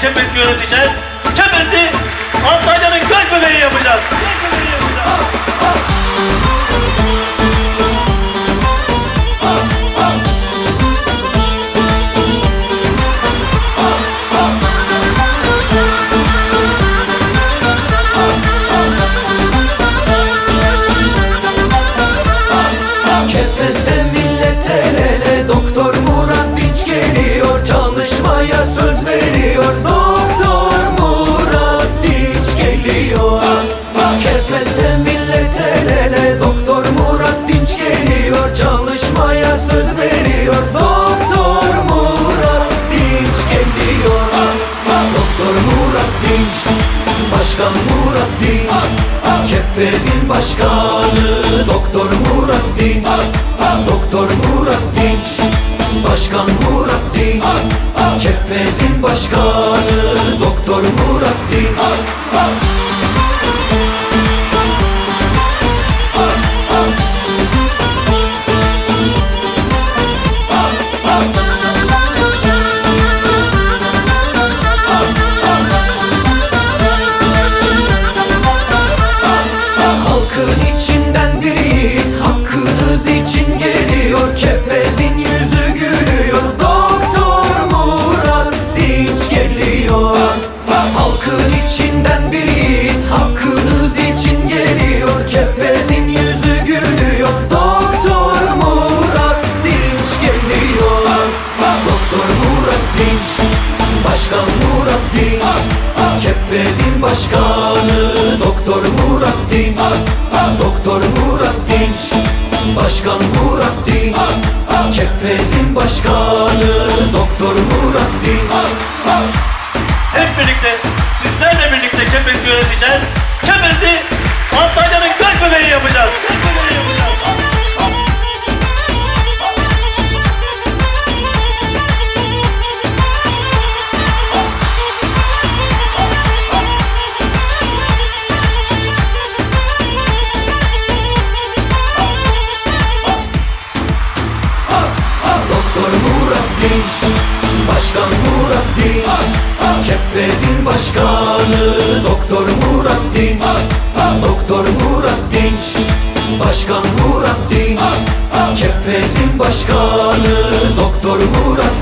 Kepez'i yöneteceğiz. Kepez'i Antalya'nın göz bebeği yapacağız. Kepez'de söz veriyor. Doktor Murat Dinç geliyor. Kepez'de millet el Doktor Murat Dinç geliyor. Çalışmaya söz veriyor. Doktor Murat Dinç geliyor. Doktor Murat Dinç Başkan Murat Dinç Kepez'in başkanı Doktor Murat Dinç Doktor Murat Kepez'in başkanı Doktor Murat Dinç Kepez'in başkanı Doktor Murat Dinç. Doktor Murat Dinç. Başkan Murat Dinç. Kepez'in başkanı Doktor Murat Dinç. Hep birlikte sizlerle birlikte Kepez'i Dinç Başkan Murat Dinç Kepez'in başkanı Doktor Murat Dinç Doktor Murat Dinç Başkan Murat Dinç Kepez'in başkanı Doktor Murat